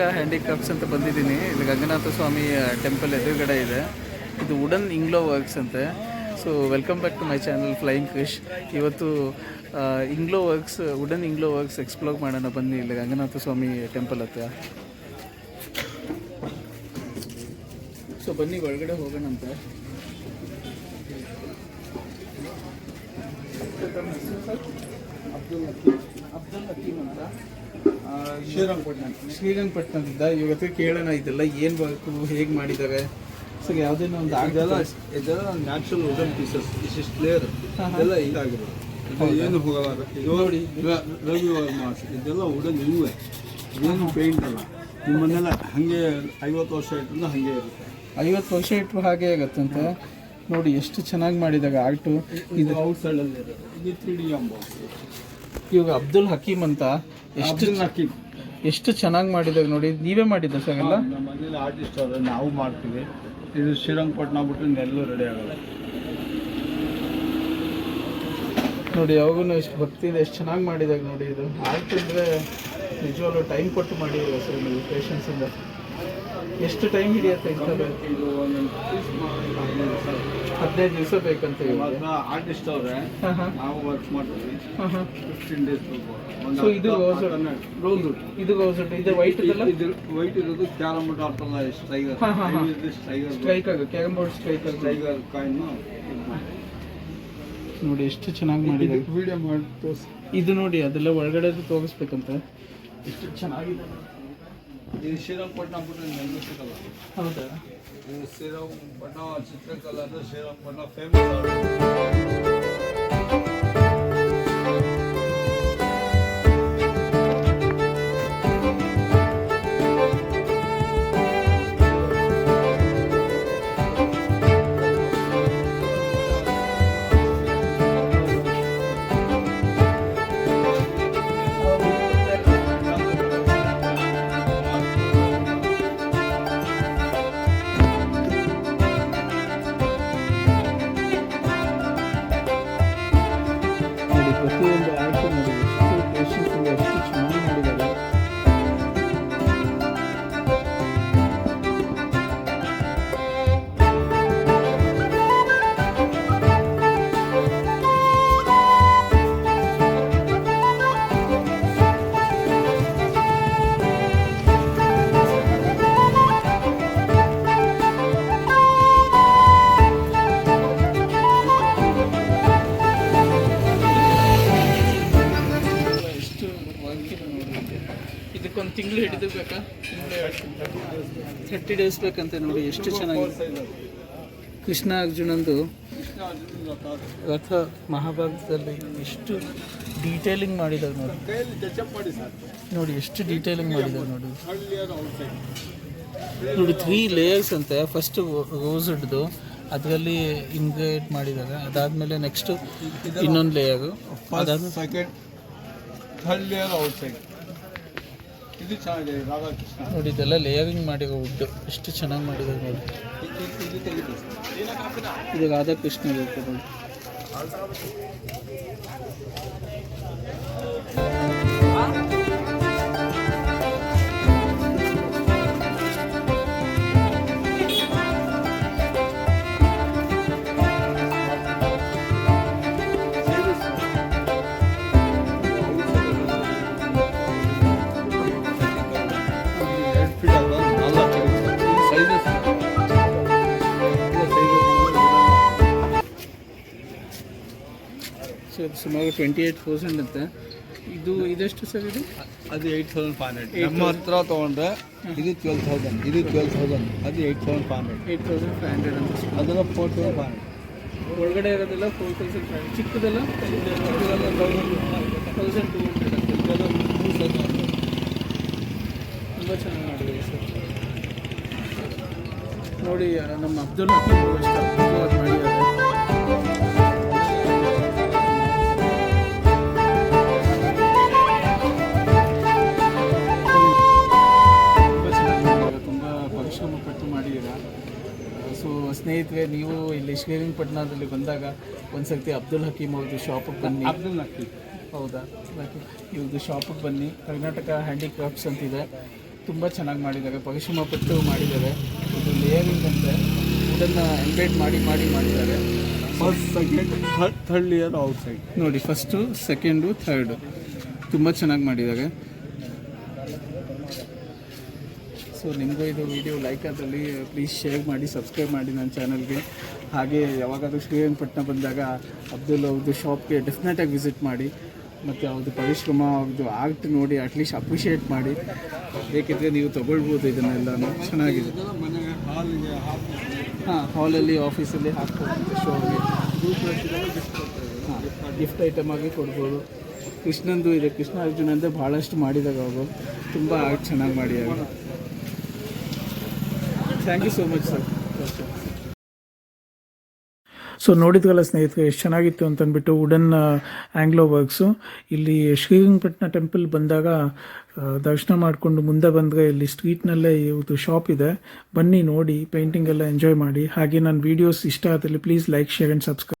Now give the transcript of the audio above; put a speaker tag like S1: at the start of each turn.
S1: Works ಅಂತ ಬಂದಿದ್ದೀನಿ. ಇಲ್ಲಿ ಗಂಗನಾಥ ಸ್ವಾಮಿ ಟೆಂಪಲ್ ಎದುರುಗಡೆ ಇದೆ. ಇದು ವುಡನ್ ಇಂಗ್ಲೋ ವರ್ಕ್ಸ್ ಅಂತೆ. So welcome back to my channel flying fish ಇವತ್ತು Inglo works wooden Inglo works explore ಮಾಡೋಣ ಬನ್ನಿ ಇಲ್ಲಿ ಗಂಗನಾಥ ಸ್ವಾಮಿ ಟೆಂಪಲ್ ಹತ್ರ. ಸೊ ಬನ್ನಿ, ಒಳಗಡೆ ಹೋಗೋಣಂತೆ ಅಬ್ದುಲ್ ಅಬ್ದುಲ್ ಅಂತ.
S2: ಶ್ರೀರಂಗಪಟ್ಟಣ
S1: ಶ್ರೀರಂಗಪಟ್ಟಣದಿಂದ ಇವತ್ತು ಕೇಳೋಣ ಇದೆಲ್ಲ ಏನು ಬೇಕು ಹೇಗೆ ಮಾಡಿದ್ದಾರೆ? ಸೊ ಯಾವುದೇನೋ ಒಂದು
S2: ಇದೆಲ್ಲ ಇದೆಲ್ಲ ನ್ಯಾಚುರಲ್ ವುಡನ್ ಪೀಸಸ್ ಇಷ್ಟಿಷ್ಟು ಲೇಯರ್
S1: ಹಾ, ಹಾ.
S2: ಇದೆಲ್ಲ ಇದಾಗಿರೋದು ಏನು ಹೋಗಲ್ಲ ಇದು
S1: ನೋಡಿ.
S2: ರವಿ ಇದೆಲ್ಲ ವುಡನ್ ಇವೆ ಏನು ಪೇಂಟ್ ಅಲ್ಲ. ನಿಮ್ಮನ್ನೆಲ್ಲ ಹಾಗೆ ಐವತ್ತು ವರ್ಷ ಇಟ್ಟು ಹಾಗೆ ಇರುತ್ತೆ.
S1: ಐವತ್ತು ವರ್ಷ ಇಟ್ಟರು ಹಾಗೆ ಆಗತ್ತಂತೆ. ನೋಡಿ ಎಷ್ಟು ಚೆನ್ನಾಗಿ ಮಾಡಿದಾಗ ಆರ್ಟು
S2: ಇದು ಔಟ್ ಸೈಡಲ್ಲಿ ಇದು ತ್ರೀ ಡಿ ಎಂಬ
S1: ಇವಾಗ ಅಬ್ದುಲ್ ಹಕೀಮ್ ಅಂತ ಎಷ್ಟು
S2: ಎಷ್ಟು
S1: ಚೆನ್ನಾಗಿ ಮಾಡಿದಾಗ ನೋಡಿ ನೀವೇ ಮಾಡಿದ್ದ ಸರ್ ಎಲ್ಲ?
S2: ನಮ್ಮ ಮನೇಲಿ ಆರ್ಟಿಸ್ಟ್ ಅವರು ನಾವು ಮಾಡ್ತೀವಿ. ಇದು ಶ್ರೀರಂಗಪಟ್ಟಣ ಬಿಟ್ಟು ನೆಲ್ಲು ರೆಡಿ ಆಗಲ್ಲ.
S1: ನೋಡಿ ಯಾವಾಗೂ ಎಷ್ಟು ಭಕ್ತಿಯಿಂದ ಎಷ್ಟು ಚೆನ್ನಾಗಿ ಮಾಡಿದಾಗ ನೋಡಿ ಇದು. ಆರ್ಟ್ ಅಂದರೆ ನಿಜವಾಗ್ಲೂ ಟೈಮ್ ಕೊಟ್ಟು ಮಾಡಿ ಸರ್ ನೀವು ಪೇಷನ್ಸಿಂದ ಎಷ್ಟು ಟೈಮ್ ಹಿಡಿಯುತ್ತೆ ಇಂಥದ್ದು?
S2: ಇದು ಒಂದೊಂದು ಪೀಸ್ ಮಾಡಿ ದಿವಸ
S1: ಹದಿನೈದು ದಿವಸ ಬೇಕಂತ ಇವಾಗ
S2: ಆರ್ಟಿಸ್ಟ್ ಅವ್ರೆ ನಾವು ವರ್ಕ್ ಮಾಡ್ತೀವಿ. ಫಿಫ್ಟೀನ್ ಡೇಸ್
S1: ಇದು
S2: ರೋಲ್
S1: ಇದು ಗೌಸಟ್ ಇದು ವೈಟ್
S2: ಇದು ವೈಟ್ ಇರೋದು ಕ್ಯಾರಮ್ ಬೋರ್ಡ್ ಆಡ್ತಲ್ಲ
S1: ಹಾ.
S2: ಟೈಗರ್
S1: ಸ್ಟ್ರೈಕ್ ಆಗ carrom board strike
S2: tiger coin
S1: ನೋಡಿ ಎಷ್ಟು ಚೆನ್ನಾಗಿ ಮಾಡಿದೆ
S2: ವಿಡಿಯೋ ಮಾಡಿ ತೋರಿಸಿ.
S1: ಇದು ನೋಡಿ ಅದೆಲ್ಲ ಒಳಗಡೆ ತೋರಿಸ್ಬೇಕಂತ. ಎಷ್ಟು ಚೆನ್ನಾಗಿದೆ.
S2: ಇದು ಶ್ರೀರಂಗಪಟ್ಟಣ ಬಿಟ್ಟರೆ
S1: ಹೌದಾ?
S2: ಇದು ಶ್ರೀರಂಗಪಟ್ಟಣ ಚಿತ್ರಕಲಾ ಅಂದ್ರೆ ಶ್ರೀರಂಗಪಟ್ಟಣ ಫೇಮಸ್
S1: ನೋಡಿ ಪ್ರತಿಯೊಂದು ಆರ್ಟ್ ನೋಡಿ ಎಷ್ಟು ಪೇಷನ್ಸ್ ಇದೆ ಎಷ್ಟು ಚೆನ್ನಾಗಿ ಬೇಕಾ? ಥರ್ಟಿ ಡೇಸ್ ಬೇಕಂತೆ ನೋಡಿ ಎಷ್ಟು ಚೆನ್ನಾಗಿ. ಕೃಷ್ಣ ಅರ್ಜುನಂದು
S2: ರಥ
S1: ಮಹಾಭಾರತದಲ್ಲಿ ಎಷ್ಟು ಡೀಟೇಲಿಂಗ್ ಮಾಡಿದಾಗ ನೋಡಿ. ನೋಡಿ ಎಷ್ಟು ಡೀಟೇಲಿಂಗ್ ಮಾಡಿದಾಗ ನೋಡಿ. ನೋಡಿ ತ್ರೀ ಲೇಯರ್ಸ್ ಅಂತೆ. ಫಸ್ಟ್ ರೋಸ್ ಹಿಡ್ದು ಅದರಲ್ಲಿ ಇನ್ಗ್ರೇಟ್ ಮಾಡಿದಾಗ ಅದಾದಮೇಲೆ ನೆಕ್ಸ್ಟು ಇನ್ನೊಂದು ಲೇಯರು ಅದಾದ್ಮೇಲೆ
S2: second third layer outside ಇದು ಚೆನ್ನಾಗಿದೆ ರಾಧಾಕೃಷ್ಣ
S1: ನೋಡಿ ಇದೆಲ್ಲ ಲೇಯರಿಂಗ್ ಮಾಡಿರೋ ವುಡ್. ಎಷ್ಟು ಚೆನ್ನಾಗಿ ಮಾಡಿದ್ದಾರೆ ನೋಡಿ.
S2: ಇದು
S1: ರಾಧಾಕೃಷ್ಣ ಇರುತ್ತೆ ನೋಡಿ ಸುಮಾರು ಟ್ವೆಂಟಿ ಏಯ್ಟ್ ಪರ್ಸೆಂಟ್ ಅಂತೆ ಇದು ಇದೆಷ್ಟು ಸರ್ ಇದು?
S2: ಅದು ಏಯ್ಟ್ ತೌಸಂಡ್ ಫೈವ್ ಹಂಡ್ರೆಡ್ ನಮ್ಮ ಹತ್ರ ತೊಗೊಂಡ್ರೆ ಇದು ಟ್ವೆಲ್ ತೌಸಂಡ್ ಇದು ಟ್ವೆಲ್ ತೌಸಂಡ್ ಅದು eight thousand five hundred
S1: eight thousand five hundred ಅಂತ
S2: ಅದೆಲ್ಲ ಫೋರ್ ತೌಸಂಡ್ ಫೈವ್ ಹಂಡ್ರೆಡ್
S1: ಒಳಗಡೆ ಇರೋದೆಲ್ಲ ಫೋರ್ ತೌಸಂಡ್ ಫೈವ್ ಚಿಕ್ಕದೆಲ್ಲ ತೌಸಂಡ್ ಟೂ ಹಂಡ್ರೆಡ್ ತುಂಬ ಚೆನ್ನಾಗಿ ಮಾಡಿದೆ ಸರ್. ನೋಡಿ ನಮ್ಮ ಅಬ್ದುಲ್ ಹಕೀಮ್ ಶ್ರೀರಂಗಪಟ್ಟಣದಲ್ಲಿ ಬಂದಾಗ ಒಂದ್ಸರ್ತಿ ಅಬ್ದುಲ್ ಹಕೀಮ್ ಅವ್ರದ್ದು ಶಾಪಿಗೆ ಬನ್ನಿ.
S2: ಅಬ್ದುಲ್ ಹಕೀಮ್.
S1: ಹೌದಾ? ಇವ್ರದ್ದು ಶಾಪಿಗೆ ಬನ್ನಿ. ಕರ್ನಾಟಕ ಹ್ಯಾಂಡಿಕ್ರಾಫ್ಟ್ಸ್ ಅಂತಿದೆ ತುಂಬ ಚೆನ್ನಾಗಿ ಮಾಡಿದ್ದಾರೆ. ಪರಿಶ್ರಮ ಪಟ್ಟು ಮಾಡಿದ್ದಾರೆ. ಇದು ಲೇಯರಿಂಗ್ ಅಂತೆ. ಇದನ್ನು ಎಂಬೇಡ್ ಮಾಡಿ ಮಾಡಿ ಮಾಡಿದ್ದಾರೆ
S2: first second third third year outside
S1: ನೋಡಿ ಫಸ್ಟು ಸೆಕೆಂಡು ಥರ್ಡು ತುಂಬ ಚೆನ್ನಾಗಿ ಮಾಡಿದ್ದಾರೆ. ಸೊ ನಿಮಗೂ ಇದು ವಿಡಿಯೋ ಲೈಕ್ ಆದಲ್ಲಿ ಪ್ಲೀಸ್ ಶೇರ್ ಮಾಡಿ ಸಬ್ಸ್ಕ್ರೈಬ್ ಮಾಡಿ ನನ್ನ ಚಾನಲ್ಗೆ ಹಾಗೆ ಯಾವಾಗಾದರೂ ಶ್ರೀರಂಗಪಟ್ಟಣ ಬಂದಾಗ ಅಬ್ದುಲ್ ಅವ್ರದ್ದು ಶಾಪ್ಗೆ ಡೆಫಿನೆಟಾಗಿ ವಿಸಿಟ್ ಮಾಡಿ. ಮತ್ತು ಅವ್ರದ್ದು ಪರಿಶ್ರಮ ಅವ್ರದ್ದು ಆರ್ಟ್ ನೋಡಿ ಅಟ್ಲೀಸ್ಟ್ ಅಪ್ರಿಷಿಯೇಟ್ ಮಾಡಿ. ಬೇಕಿದ್ರೆ ನೀವು ತೊಗೊಳ್ಬೋದು ಇದನ್ನೆಲ್ಲ ಚೆನ್ನಾಗಿದೆ. ಹಾಂ ಹಾಲಲ್ಲಿ ಆಫೀಸಲ್ಲಿ ಹಾಕ್ಬೋದು ಶೋಗೆ ಹಾಂ ಗಿಫ್ಟ್ ಐಟಮ್ ಆಗಿ ಕೊಡ್ಬೋದು. ಕೃಷ್ಣಂದು ಇದೆ. ಕೃಷ್ಣ ಅರ್ಜುನ ಅಂದರೆ ಭಾಳಷ್ಟು ಮಾಡಿದಾಗ ಅವರು. ತುಂಬ ಚೆನ್ನಾಗಿ ಮಾಡಿದ್ದಾರೆ thank you so much sir so ನೋಡಿದ್ವಲ್ಲ ಸ್ನೇಹಿತರೆ, ಎಷ್ಟು ಚೆನ್ನಾಗಿತ್ತು ಅಂತಂದ್ಬಿಟ್ಟು ವುಡನ್ ಆ್ಯಂಗ್ಲೋ ವರ್ಕ್ಸು ಇಲ್ಲಿ ಶ್ರೀರಂಗಪಟ್ಟಣ ಟೆಂಪಲ್ ಬಂದಾಗ ದರ್ಶನ ಮಾಡಿಕೊಂಡು ಮುಂದೆ ಬಂದರೆ ಇಲ್ಲಿ ಸ್ಟ್ರೀಟ್ನಲ್ಲೇ ಇವತ್ತು ಶಾಪ್ ಇದೆ. ಬನ್ನಿ ನೋಡಿ ಪೇಂಟಿಂಗ್ ಎಲ್ಲ ಎಂಜಾಯ್ ಮಾಡಿ. ಹಾಗೆ ನನ್ನ ವೀಡಿಯೋಸ್ ಇಷ್ಟ ಆದಲ್ಲಿ please like share and subscribe